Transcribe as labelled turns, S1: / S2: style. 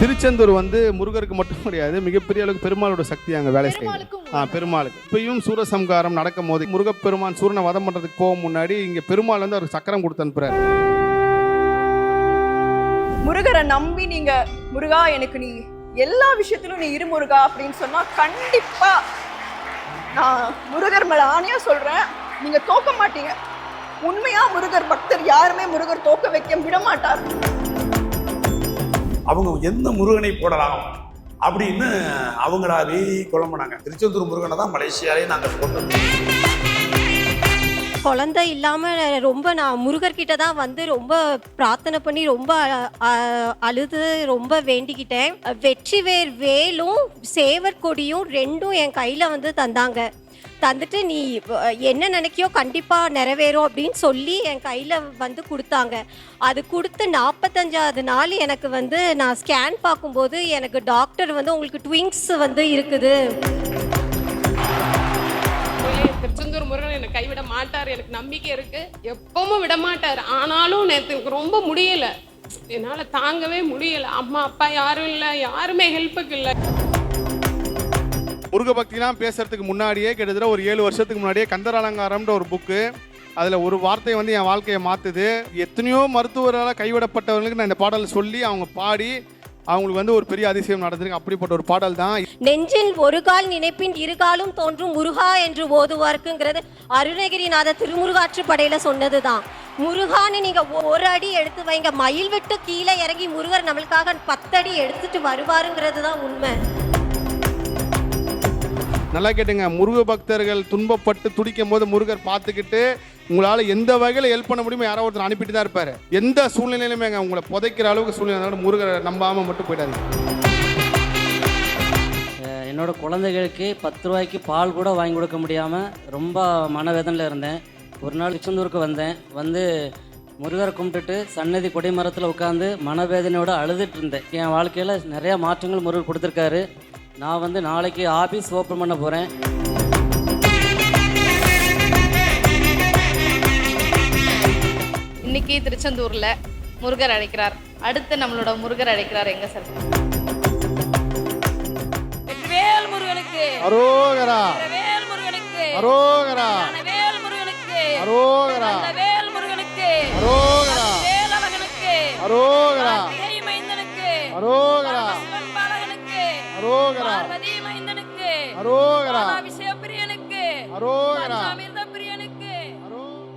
S1: திருச்செந்தூர் வந்து முருகருக்கு மட்டும் கிடையாது மிகப்பெரிய அளவுக்கு பெருமாளோட சக்தி அங்கே வேலை செய்யுது. ஆ பெருமாளுக்கு. இப்பயும் சூரசம்காரம் நடக்கும் போது முருகப்பெருமான் சூரனை வதம் பண்ணுறதுக்கு போக முன்னாடி இங்கே பெருமாள் வந்து அவருக்கு சக்கரம் கொடுத்து அனுப்புறாரு.
S2: முருகரை நம்பி நீங்க முருகா எனக்கு நீ எல்லா விஷயத்திலும் நீ இரு முருகா அப்படின்னு சொன்னா கண்டிப்பா நான் முருகர் மேல ஆணையா சொல்றேன். நீங்க தோக்க மாட்டீங்க. உண்மையா முருகர் பக்தர் யாருமே முருகர் தோக்க வைக்க விட மாட்டார்
S3: அவங்க எந்த முருகனை போடலாம் அப்படின்னு அவங்களாவே குழம்புனாங்க. திருச்செந்தூர் முருகனை தான் மலேசியாலே நாங்கள் போட்டோம்.
S4: குழந்தை இல்லாமல் ரொம்ப நான் முருகர்கிட்ட தான் வந்து ரொம்ப பிரார்த்தனை பண்ணி ரொம்ப அழுது ரொம்ப வேண்டிக்கிட்டேன். வெற்றி வேர் வேலும் சேவர் கொடியும் ரெண்டும் என் கையில் வந்து தந்தாங்க. தந்துட்டு நீ என்ன நினைக்கியோ கண்டிப்பா நிறைவேறும் அப்படின்னு சொல்லி என் கையில வந்து கொடுத்தாங்க. அது கொடுத்து நாற்பத்தஞ்சாவது நாள் எனக்கு வந்து நான் ஸ்கேன் பார்க்கும்போது எனக்கு டாக்டர் வந்து உங்களுக்கு ட்விங்ஸ் வந்து இருக்குது.
S5: திருச்செந்தூர் முருகன் என்னை கைவிட மாட்டார். எனக்கு நம்பிக்கை இருக்கு. எப்பவும் விட மாட்டார். ஆனாலும் நேற்று எனக்கு ரொம்ப முடியல. என்னால் தாங்கவே முடியல. அம்மா அப்பா யாரும் இல்லை. யாருமே ஹெல்ப்புக்கு இல்லை.
S1: முருக பக்திலாம் பேசுறதுக்கு முன்னாடியே கிட்டத்தட்ட ஒரு ஏழு வருஷத்துக்கு முன்னாடியே கந்தரலங்காரம்ன்ற ஒரு புக்கு அதில் ஒரு வார்த்தை வந்து என் வாழ்க்கையை மாற்றுது எத்தனையோ மருத்துவரால் கைவிடப்பட்டவர்களுக்கு நான் இந்த பாடல் சொல்லி அவங்க பாடி அவங்களுக்கு வந்து ஒரு பெரிய அதிசயம் நடந்திருக்கு. அப்படிப்பட்ட ஒரு பாடல் தான்.
S4: நெஞ்சில் ஒரு கால் நினைப்பின் இருகாலும் தோன்றும் முருகா என்று ஓதுவார்க்குங்கிறது அருணகிரிநாத சொன்னது சொன்னதுதான். முருகான்னு நீங்க ஒரு அடி எடுத்து வைங்க. மயில் விட்டு கீழே இறங்கி முருகர் நம்மளுக்காக பத்தடி எடுத்துட்டு வருவாருங்கிறது தான் உண்மை.
S1: நல்லா கேட்டுங்க. முருக பக்தர்கள் துன்பப்பட்டு துடிக்கும் போது முருகர் பார்த்துக்கிட்டு உங்களால் எந்த வகையில் ஹெல்ப் பண்ண முடியுமோ யாரோ ஒருத்தர் அனுப்பிட்டு தான் இருப்பார். எந்த சூழ்நிலையிலுமே உங்களை புதைக்கிற அளவுக்கு சூழ்நிலை முருகரை நம்பாமல் மட்டும் போயிடாது
S6: என்னோடய என்னோட குழந்தைகளுக்கு பத்து ரூபாய்க்கு பால் கூட வாங்கி கொடுக்க முடியாமல் ரொம்ப மனவேதனையில் இருந்தேன். ஒரு நாள் திருச்செந்தூருக்கு வந்தேன். வந்து முருகரை கும்பிட்டுட்டு சன்னதி கொடிமரத்தில் உட்காந்து மனவேதனையோடு அழுதுட்டு இருந்தேன். என் வாழ்க்கையில் நிறையா மாற்றங்கள் முருகர் கொடுத்துருக்காரு. நான் வந்து நாளைக்கு ஆஃபீஸ் ஓப்பன் பண்ண போகிறேன்
S7: இன்னைக்கு திருச்செந்தூர்ல முருகர் அழைக்கிறார். அடுத்து நம்மளோட முருகர் அழைக்கிறார் எங்க சார்?
S8: வேல் முருகனுக்கு.
S1: அரோகரா.
S8: வேல் முருகனுக்கு.
S1: அரோகரா.
S8: வேல் முருகனுக்கு.
S1: அரோகரா.
S8: வேல் முருகனுக்கு.
S1: அரோகரா.
S8: வேலவகனுக்கு
S1: அரோகரா.
S8: மைந்தனுக்கு.
S1: அரோகரா.
S8: மைந்தனுக்கு
S1: அரோகரா.
S8: அபிஷேக பிரியனுக்கு
S1: அரோகரா.